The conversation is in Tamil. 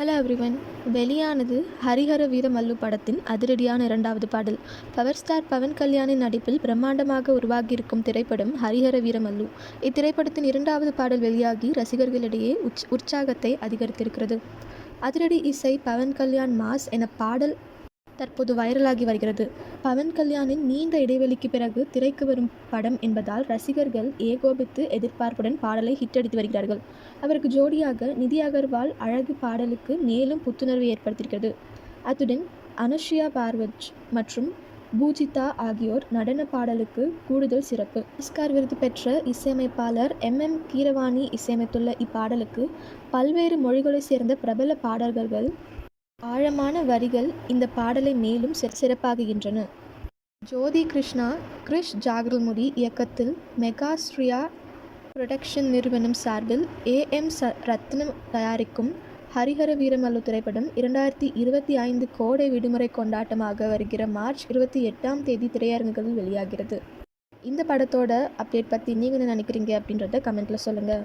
Hello everyone. வெளியானது ஹரிஹர வீரமல்லு படத்தின் அதிரடியான இரண்டாவது பாடல். பவர் ஸ்டார் பவன் கல்யாணின் நடிப்பில் பிரம்மாண்டமாக உருவாகியிருக்கும் திரைப்படம் ஹரிஹர வீரமல்லு. இத்திரைப்படத்தின் இரண்டாவது பாடல் வெளியாகி ரசிகர்களிடையே உச் உற்சாகத்தை அதிகரித்திருக்கிறது. அதிரடி இசை பவன் கல்யாண் மாஸ் என பாடல் தற்போது வைரலாகி வருகிறது. பவன் கல்யாணின் நீண்ட இடைவெளிக்கு பிறகு திரைக்கு வரும் படம் என்பதால் ரசிகர்கள் ஏகோபித்து எதிர்பார்ப்புடன் பாடலை ஹிட் வருகிறார்கள். அவருக்கு ஜோடியாக நிதி அகர்வால் அழகு பாடலுக்கு மேலும் புத்துணர்வு ஏற்படுத்தியிருக்கிறது. அத்துடன் அனுஷ்யா பார்வஜ் மற்றும் பூஜிதா ஆகியோர் நடன பாடலுக்கு கூடுதல் சிறப்பு. ஆஸ்கார் விருது பெற்ற இசையமைப்பாளர் எம். எம். கீரவாணி இசையமைத்துள்ள இப்பாடலுக்கு பல்வேறு மொழிகளைச் சேர்ந்த பிரபல பாடகர்கள் ஆழமான வரிகள் இந்த பாடலை மேலும் சிறப்பாகுகின்றன ஜோதி கிருஷ்ணா கிரிஷ் ஜாகர்முடி இயக்கத்தில் மெகாஸ்ட்ரியா புரொடக்ஷன் நிறுவனம் சார்பில் ஏஎம் ச. ரத்னம் தயாரிக்கும் ஹரிஹர வீரமல்லு திரைப்படம் இரண்டாயிரத்தி இருபத்தி ஐந்து கோடை விடுமுறை கொண்டாட்டமாக வருகிற மார்ச் இருபத்தி எட்டாம் தேதி திரையரங்குகளில் வெளியாகிறது. இந்த படத்தோட அப்டேட் பற்றி நீங்கள் என்ன நினைக்கிறீங்க அப்படின்றத கமெண்ட்டில் சொல்லுங்கள்